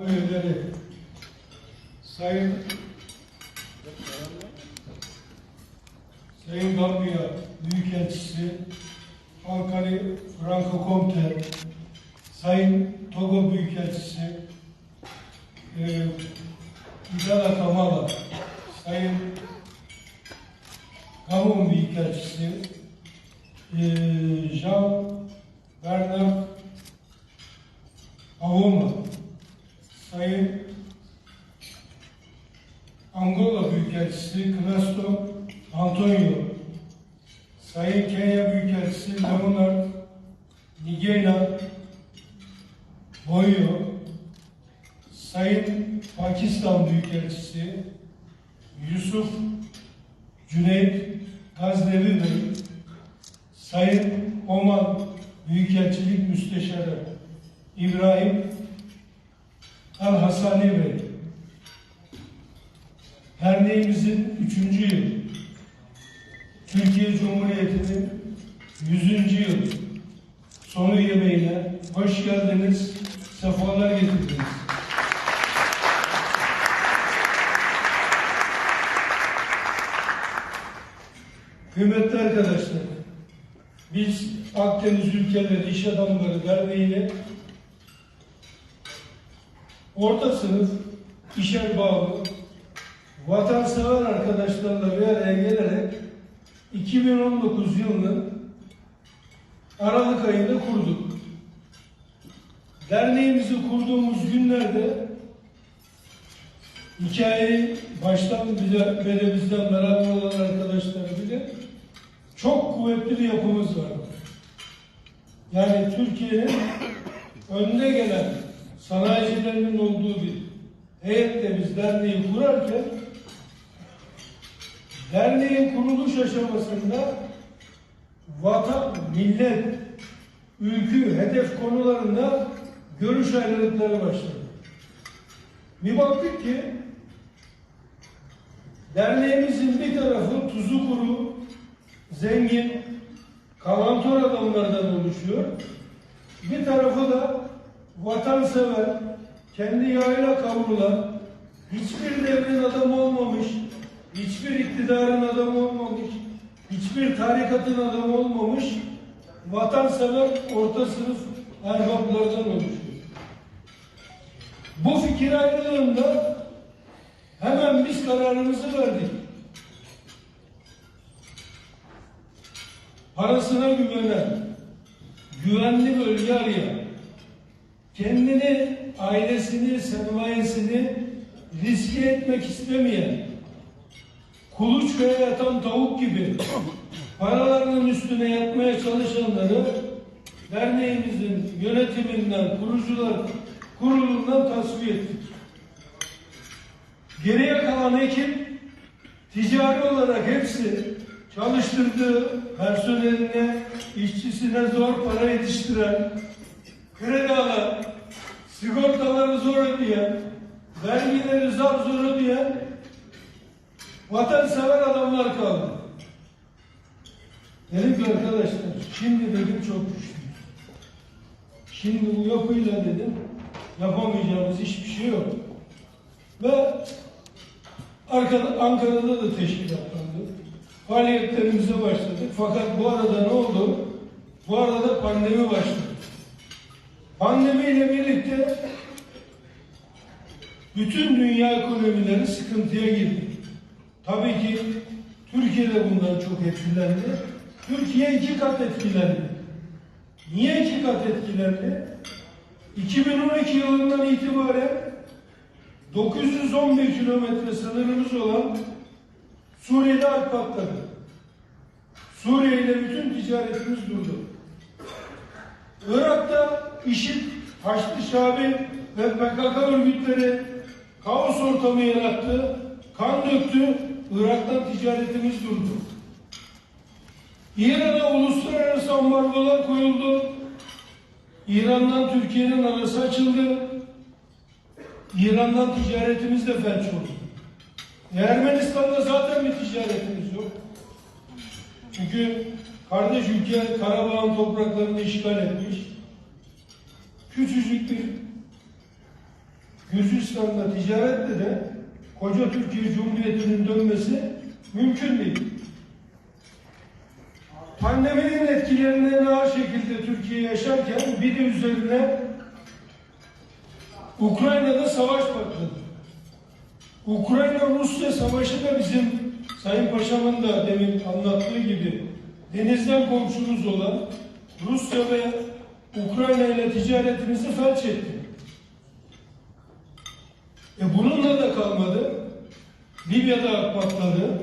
üyeleri, Sayın Sayın Gambiya Büyükelçisi, Ankara Franco Comte, Sayın Togo Büyükelçisi, e, İdala Kamala, Sayın Gabon Büyükelçisi, e, Jean Bernard Avuma, Sayın Angola Büyükelçisi Knasto Antonio, Sayın Kenya Büyükelçisi Leonard Nigena Boyo, Sayın Pakistan Büyükelçisi Yusuf Cüneyt Gaznevi Bey, Sayın Oman Büyükelçilik Müsteşarı İbrahim Al Hasani Bey, derneğimizin üçüncü yıl, Türkiye Cumhuriyeti'nin yüzüncü yıl. Sonu yemeğine hoş geldiniz, sefalar getirdiniz. Kıymetli arkadaşlar, biz Akdeniz Ülkeleri İş Adamları Derneği'ni orta sınıf, işe bağlı, vatansever arkadaşlarla bir araya gelerek 2019 yılının Aralık ayında kurduk. Derneğimizi kurduğumuz günlerde hikayeyi baştan bize, beri bizden meraklı olan arkadaşlar bilir. Çok kuvvetli bir yapımız var. Yani Türkiye'nin önde gelen sanayicilerinin olduğu bir heyetle biz derneği kurarken derneğin kuruluş aşamasında vatan, millet, ülkü, hedef konularında görüş ayrılıkları başladı. Bir baktık ki derneğimizin bir tarafı tuzu kuru, zengin, kalantor adamlardan oluşuyor. Bir tarafı da vatansever, kendi yağıyla kavrulan, hiçbir devrin adamı olmamış, hiçbir iktidarın adamı olmamış, hiçbir tarikatın adamı olmamış, vatansever orta sınıf erbaplardan oluşuyor. Bu fikir ayrılığında hemen biz kararımızı verdik. Parasına güvenen, güvenli bölge arayan, kendini, ailesini, sermayesini riske etmek istemeyen, kuluçkaya yatan tavuk gibi paralarının üstüne yatmaya çalışanları derneğimizin yönetiminden, kurucular kurulundan tasfiye ettik. Geriye kalan ekip ticari olarak hepsi çalıştırdığı personeline, işçisine zor para yetiştiren, kredi alan, sigortaları zor ödeyen, vergileri zar zor ödeyen vatansever adamlar kaldı. Dedim ki arkadaşlar, şimdi dedim çok güçlüyüz. Şimdi bu yapıyla dedim, yapamayacağımız hiçbir şey yok. Ve arkada, Ankara'da da teşkilatlandık. Faaliyetlerimize başladık. Fakat bu arada ne oldu? Bu arada pandemi başladı. Pandemiyle birlikte bütün dünya ekonomileri sıkıntıya girdi. Tabii ki Türkiye de bundan çok etkilendi. Türkiye iki kat etkilendi. Niye iki kat etkilendi? 2012 yılından itibaren 911 kilometre sınırımız olan Suriye'de harp patladı. Suriye ile bütün ticaretimiz durdu. Irak'ta IŞİD, Haçlı Şabi ve PKK örgütleri kaos ortamı yarattı, kan döktü, Irak'tan ticaretimiz durdu. İran'a uluslararası ambargolar koyuldu. İran'dan Türkiye'nin arası açıldı. İran'dan ticaretimiz de felç oldu. Ermenistan'da zaten bir ticaretimiz yok. Çünkü kardeş ülke Karabağ'ın topraklarını işgal etmiş. Küçücük bir Gürcistan'la ticaretle de koca Türkiye Cumhuriyeti'nin dönmesi mümkün değil. Pandeminin etkilerini en ağır şekilde Türkiye yaşarken bir de üzerine Ukrayna'da savaş patladı. Ukrayna-Rusya savaşı da bizim Sayın Paşam'ın da demin anlattığı gibi denizden komşumuz olan Rusya ve Ukrayna ile ticaretimizi felç etti. E bununla da kalmadı. Libya'da patladı.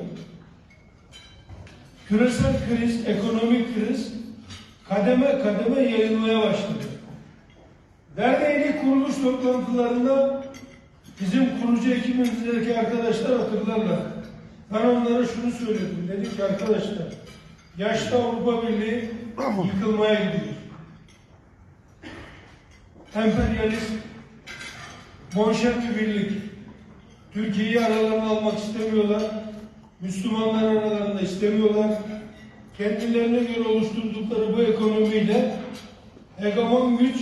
Küresel kriz, ekonomik kriz kademe kademe yayılmaya başladı. Derneğin kuruluş toplantılarında bizim kurucu ekibimizdeki arkadaşlar hatırlarlar. Ben onlara şunu söyledim. Dedim ki arkadaşlar, yaşta Avrupa Birliği yıkılmaya gidiyor. Emperyalist, monşer bir birlik. Türkiye'yi aralarına almak istemiyorlar. Müslümanlar aralarında istemiyorlar. Kendilerine göre oluşturdukları bu ekonomiyle hegemon güç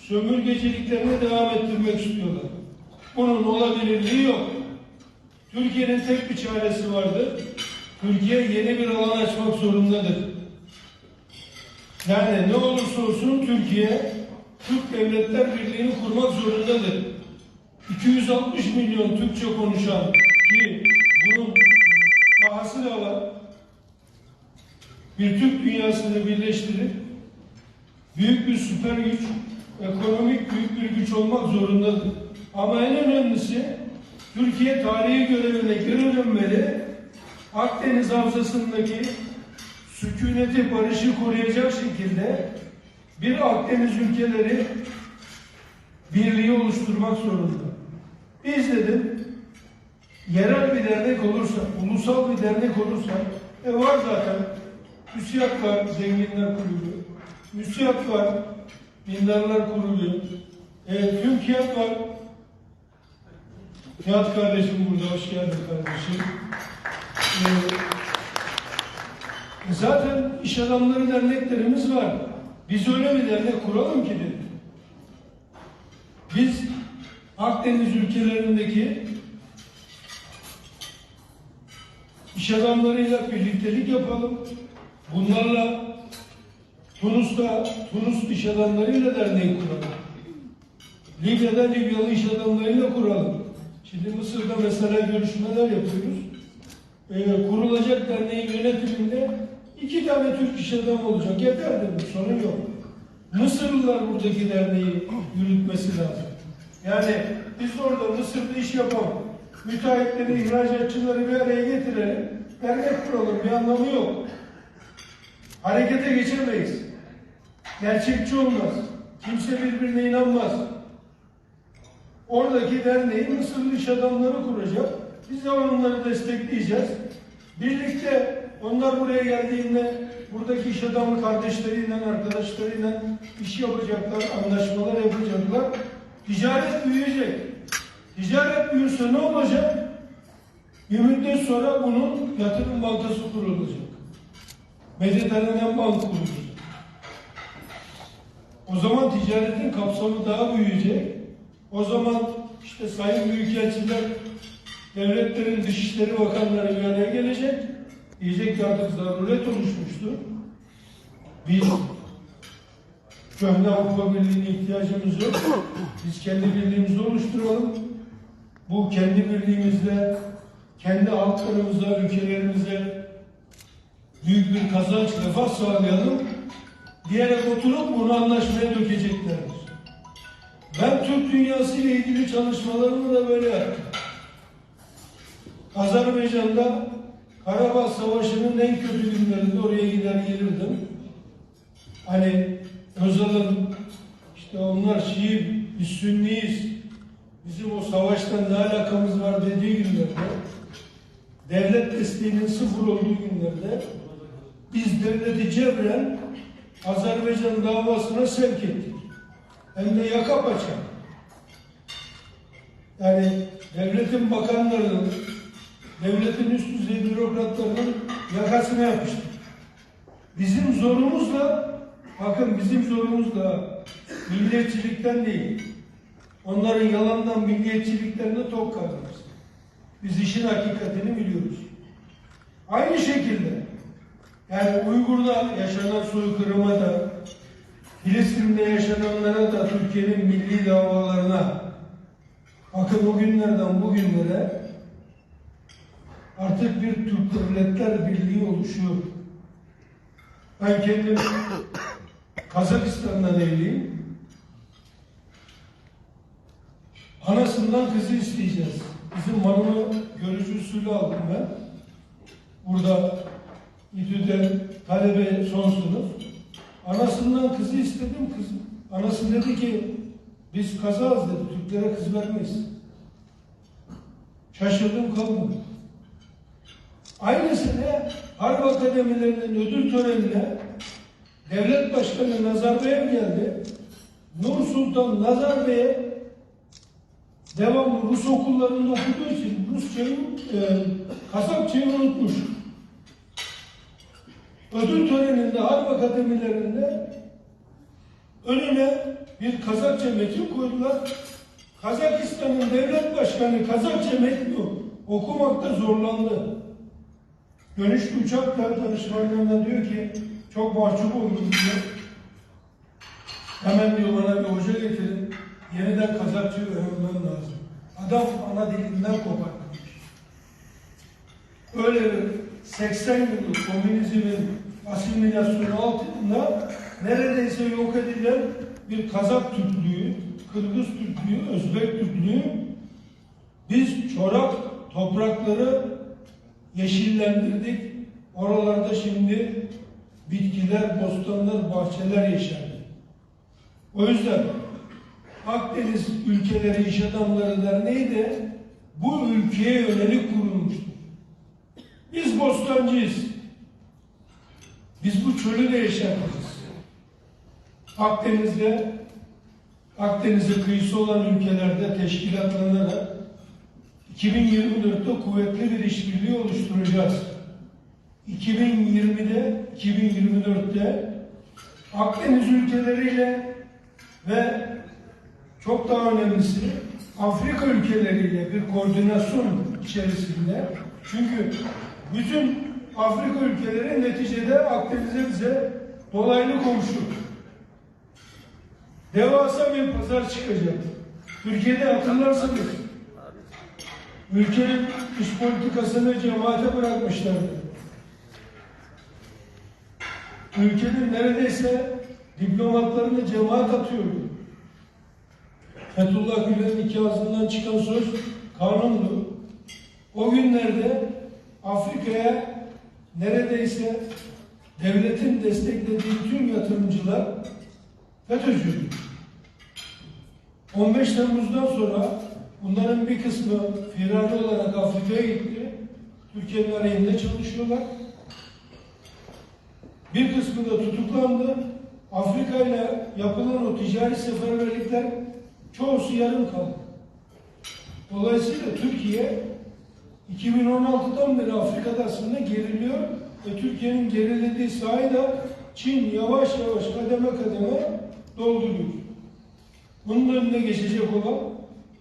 sömürgeciliklerine devam ettirmek istiyorlar. Bunun olabilirliği yok. Türkiye'nin tek bir çaresi vardır. Türkiye yeni bir alan açmak zorundadır. Yani ne olursa olsun Türkiye Türk Devletler Birliği'ni kurmak zorundadır. 260 milyon Türkçe konuşan ki bunun pahası da var. Bir Türk dünyasını birleştirip büyük bir süper güç, ekonomik büyük bir güç olmak zorundadır. Ama en önemlisi Türkiye tarihi görevine geri beri Akdeniz Havzası'ndaki sükuneti, barışı koruyacak şekilde bir Akdeniz ülkeleri birliği oluşturmak zorunda. Biz dedim yerel bir dernek olursa, ulusal bir dernek olursa, e var zaten, müsiyat var, zenginler kurulu, müsiyat var, dindarlar kurulu, e, TÜMKİYAT var. Nihat kardeşim burada, hoş geldin kardeşim. E, zaten iş adamları derneklerimiz var. Biz öyle bir dernek kuralım ki dedim. Biz Akdeniz ülkelerindeki iş adamlarıyla birliktelik yapalım. Bunlarla Tunus'ta Tunus iş adamlarıyla derneği kuralım. Libya'da Libyalı iş adamlarıyla kuralım. Şimdi Mısır'da mesela görüşmeler yapıyoruz. Kurulacak derneğin yönetiminde iki tane Türk iş adamı olacak. Yeter dedim, sorun yok. Mısırlılar buradaki derneği yürütmesi lazım. Yani biz orada Mısır'da iş yapalım. Müteahhitleri, ihracatçıları bir araya getirelim. Dernek kuralım. Bir anlamı yok. Harekete geçemeyiz. Gerçekçi olmaz. Kimse birbirine inanmaz. Oradaki derneği Mısırlı iş adamları kuracak. Biz de onları destekleyeceğiz. Birlikte onlar buraya geldiğinde buradaki iş adamı kardeşleriyle, arkadaşlarıyla iş yapacaklar, anlaşmalar yapacaklar. Ticaret büyüyecek. Ticaret büyürse ne olacak? Bir müddet sonra bunun yatırım bankası kurulacak. Mediterranean Bank kurulacak. O zaman ticaretin kapsamı daha büyüyecek. O zaman işte sayın büyükelçiler, devletlerin dışişleri bakanları bir araya gelecek. Diyecek ki artık zaruret oluşmuştur. Biz köhne Avrupa Birliği'ne ihtiyacımız yok. Biz kendi birliğimizi oluşturalım. Bu kendi birliğimizle, kendi halklarımıza, ülkelerimize büyük bir kazanç, refah sağlayalım diyerek oturup bunu anlaşmaya dökeceklerdir. Ben Türk dünyası ile ilgili çalışmalarımı da böyle yaptım. Azerbaycan'da Karabağ Savaşı'nın en kötü günlerinde oraya gider gelirdim. Hani Özal'ın işte onlar Şii, biz Sünniyiz. Bizim o savaştan ne alakamız var dediği günlerde devlet desteğinin sıfır olduğu günlerde biz devleti cebren Azerbaycan davasına sevk ettik. Hem de yaka paça. Yani devletin bakanlarının, devletin üst düzey bürokratlarının yakasına yapıştık. Bizim zorumuz da, bakın bizim zorumuz da milliyetçilikten değil. Onların yalandan milliyetçiliklerine tok kalırız. Biz işin hakikatini biliyoruz. Aynı şekilde yani Uygur'da yaşanan soykırıma da Filistin'de yaşananlara da Türkiye'nin milli davalarına bakın o günlerden bugünlere artık bir Türk Devletler Birliği oluşuyor. Ben kendim Kazakistan'dan evliyim. Anasından kızı isteyeceğiz. Bizim malımı görücü usulü aldım ben. Burada İTÜ'de talebe son sınıf. Anasından kızı istedim kızım. Anası dedi ki biz kazağız dedi. Türklere kız vermeyiz. Şaşırdım kaldım. Aynı Harp Akademilerinin ödül törenine Devlet Başkanı Nazarbayev geldi. Nur Sultan Nazarbayev devamlı Rus okullarında okuduğu için Rusçayı, e, Kazakçayı unutmuş. Ödül töreninde Harp Akademilerinde önüne bir Kazakça metin koydular. Kazakistan'ın devlet başkanı Kazakça metni okumakta zorlandı. Dönüştü uçakla danışmanlarına diyor ki çok mahcup oldum diyor. Hemen diyor bana bir hoca getirin. Yeniden Kazakçayı öğrenmem lazım. Adam ana dilinden kopartmış. Öyle bir 80 yıllık komünizmin asimilasyonu altında neredeyse yok edilen bir Kazak Türklüğü, Kırgız Türklüğü, Özbek Türklüğü biz çorak toprakları yeşillendirdik. Oralarda şimdi bitkiler, bostanlar, bahçeler yeşerdi. O yüzden Akdeniz Ülkeleri İş Adamları Derneği de bu ülkeye yönelik kurulmuştur. Biz bostancıyız. Biz bu çölü de yaşarız. Akdeniz'de Akdeniz'e kıyısı olan ülkelerde teşkilatlanarak 2024'te kuvvetli işbirliği oluşturacağız. 2020'de, 2024'te Akdeniz ülkeleriyle ve çok daha önemlisi Afrika ülkeleriyle bir koordinasyon içerisinde çünkü bütün Afrika ülkeleri neticede Akdeniz'e bize dolaylı komşu. Devasa bir pazar çıkacak. Türkiye'de hatırlarsanız ülkenin dış politikasını cemaate bırakmışlardı. Ülkenin neredeyse diplomatlarını cemaat atıyordu. Fethullah Gülen'in iki ağzından çıkan söz kanundu. O günlerde Afrika'ya neredeyse devletin desteklediği tüm yatırımcılar FETÖ'cüydü. 15 Temmuz'dan sonra bunların bir kısmı firari olarak Afrika'ya gitti. Türkiye'nin aleyhinde çalışıyorlar. Bir kısmı da tutuklandı. Afrika ile yapılan o ticari seferberlikler çoğusu yarım kaldı. Dolayısıyla Türkiye 2016'dan beri Afrika'da aslında geriliyor ve Türkiye'nin gerilediği sahayı da Çin yavaş yavaş kademe kademe dolduruyor. Bunun önüne geçecek olan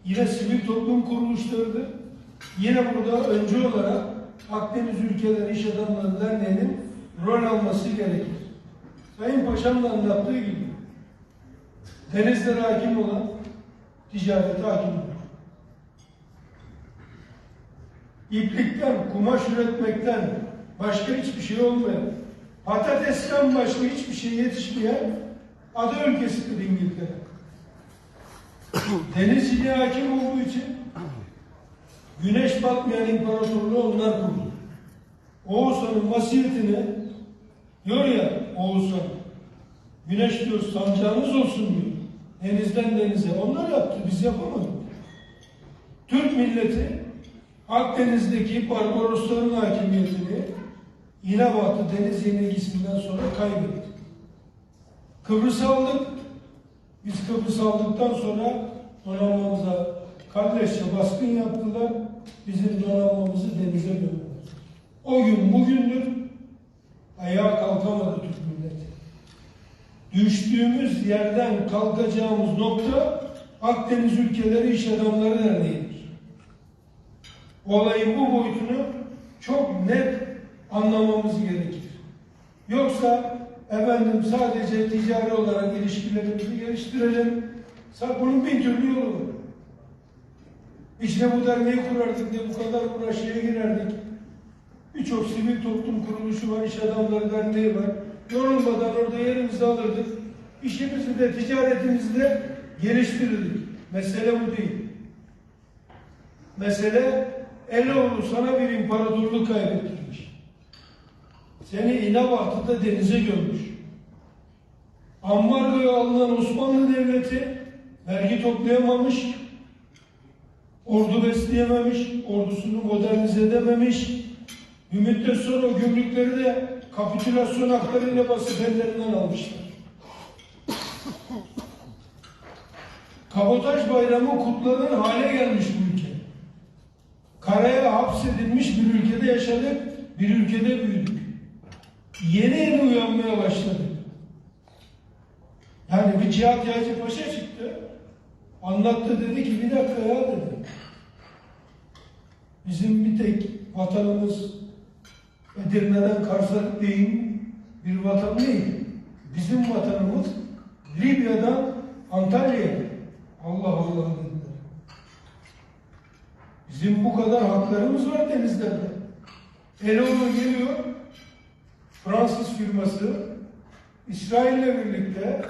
yine sivil toplum kuruluşlarıdır. Yine burada önce olarak Akdeniz Ülkeleri İş Adamları Derneği'nin rol alması gerekir. Sayın Paşam da anlattığı gibi denizlere hakim olan ticarete hakim olur. İplikten, kumaş üretmekten başka hiçbir şey olmayan, patatesten başka hiçbir şey yetişmeyen ada ülkesidir İngiltere. Denizciliğe hakim olduğu için güneş batmayan imparatorluğu onlar kurdu. Oğuzhan'ın vasiyetini diyor ya Oğuzhan güneş diyor sancağınız olsun diyor. Denizden denize. Onlar yaptı. Biz yapamadık. Türk milleti Akdeniz'deki Barbarosların hakimiyetini İnebatı deniz yenilgisinden sonra kaybetti. Kıbrıs'ı aldık. Biz Kıbrıs aldıktan sonra donanmamıza kardeşçe baskın yaptılar. Bizim donanmamızı denize gömdüler. O gün bugündür ayağa kalkamadı Türk milleti. Düştüğümüz yerden kalkacağımız nokta Akdeniz Ülkeleri İş Adamları Derneği'dir. Olayın bu boyutunu çok net anlamamız gerekir. Yoksa efendim sadece ticari olarak ilişkilerimizi geliştirelim. Bunun bin türlü yolu var. İşte bu derneği kurardık diye bu kadar uğraşıya girerdik. Birçok sivil toplum kuruluşu var, iş adamları derneği var. Yorulmadan orada yerimizi alırdık. İşimizi de ticaretimizi de geliştirirdik. Mesele bu değil. Mesele Eloğlu sana bir imparatorluk kaybettirmiş. Seni İnebahtı'da denize gömmüş. Ambargoya alınan Osmanlı Devleti vergi toplayamamış, ordu besleyememiş, ordusunu modernize edememiş. Bir müddet sonra o gümrükleri de kapitülasyon haklarıyla basıp ellerinden almışlar. Kabotaj bayramı kutlanan hale gelmiş bu ülke. Karaya hapsedilmiş bir ülkede yaşadık, bir ülkede büyüdük. Yeni yeni uyanmaya başladık. Yani bir Cihat Yağcı Paşa çıktı. Anlattı dedi ki bir dakika ya dedi. Bizim bir tek vatanımız Edirne'den Kars'a değin bir vatan değil. Bizim vatanımız Libya'dan Antalya'ya. Allah Allah dediler. Bizim bu kadar haklarımız var denizlerde. Eloğlu geliyor, Fransız firması, İsrail'le birlikte,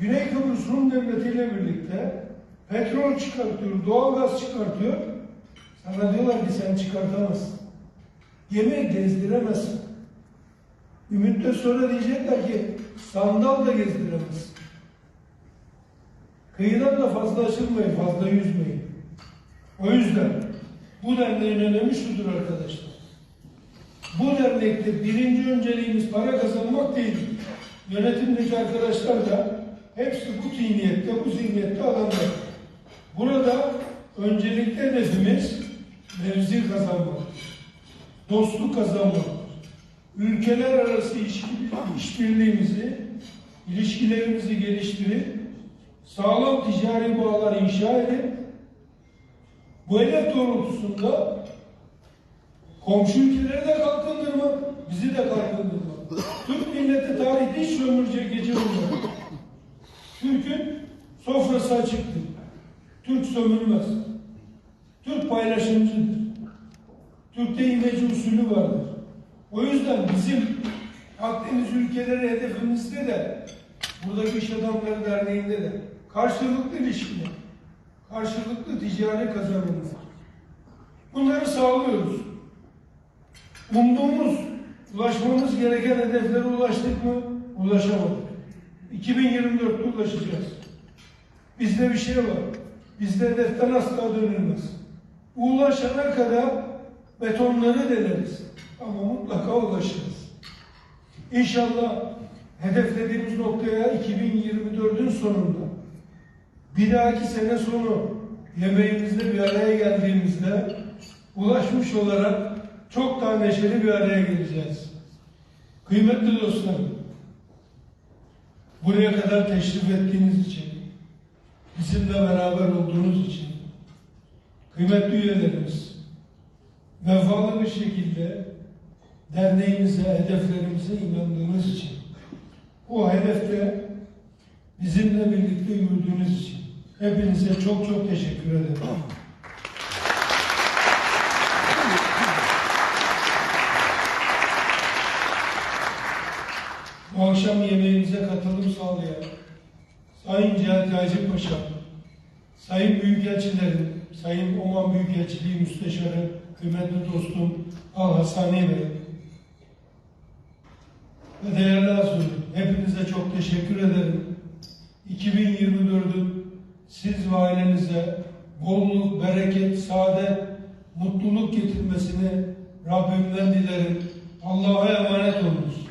Güney Kıbrıs Rum Devleti ile birlikte petrol çıkartıyor, doğalgaz çıkartıyor. Sana diyorlar ki sen çıkartamazsın. Gemi gezdiremezsin. Müddet sonra diyecekler ki sandal da gezdiremezsin. Kıyıdan da fazla açılmayın, fazla yüzmeyin. O yüzden bu derneğin önemi şudur arkadaşlar. Bu dernekte birinci önceliğimiz para kazanmak değil. Yönetimdeki arkadaşlar da hepsi bu zihniyette, bu zihniyette adamlar. Burada öncelikli hedefimiz mevzi kazanmak, dostluk kazanmak, ülkeler arası işbirliğimizi, ilişkilerimizi geliştirip, sağlam ticari bağlar inşa edip, bu hedef doğrultusunda komşu ülkeleri de kalkındırmak, bizi de kalkındırmak. Türk milleti tarihte hiç sömürecek gece olmadı. Türk'ün sofrası açıktır. Türk sömürmez. Türk paylaşımcıdır. Türk'te imece usulü vardır. O yüzden bizim Akdeniz ülkeleri hedefimizde de buradaki iş adamları derneğinde de karşılıklı ilişkiler, karşılıklı ticari kazanımlar. Bunları sağlıyoruz. Umduğumuz, ulaşmamız gereken hedeflere ulaştık mı? Ulaşamadık. 2024'te ulaşacağız. Bizde bir şey var. Bizde hedeften asla dönülmez. Ulaşana kadar betonları deleriz. Ama mutlaka ulaşırız. İnşallah hedeflediğimiz noktaya 2024'ün sonunda bir dahaki sene sonu yemeğimizde bir araya geldiğimizde ulaşmış olarak çok daha neşeli bir araya geleceğiz. Kıymetli dostlarım, buraya kadar teşrif ettiğiniz için, bizimle beraber olduğunuz için, kıymetli üyelerimiz, vefalı bir şekilde derneğimize, hedeflerimize inandığınız için, o hedefte bizimle birlikte yürüdüğünüz için hepinize çok çok teşekkür ederim. Bu akşam yemeğimize katılım sağlayan Sayın Cihat Hacı Paşa, Sayın Büyükelçilerim, Sayın Oman Büyükelçiliği Müsteşarı, kıymetli dostum Al Hasani Bey ve değerli Azul, hepinize çok teşekkür ederim. 2024'ün siz ve ailenize bolluk, bereket, saadet, mutluluk getirmesini Rabbimden dilerim. Allah'a emanet olunuz.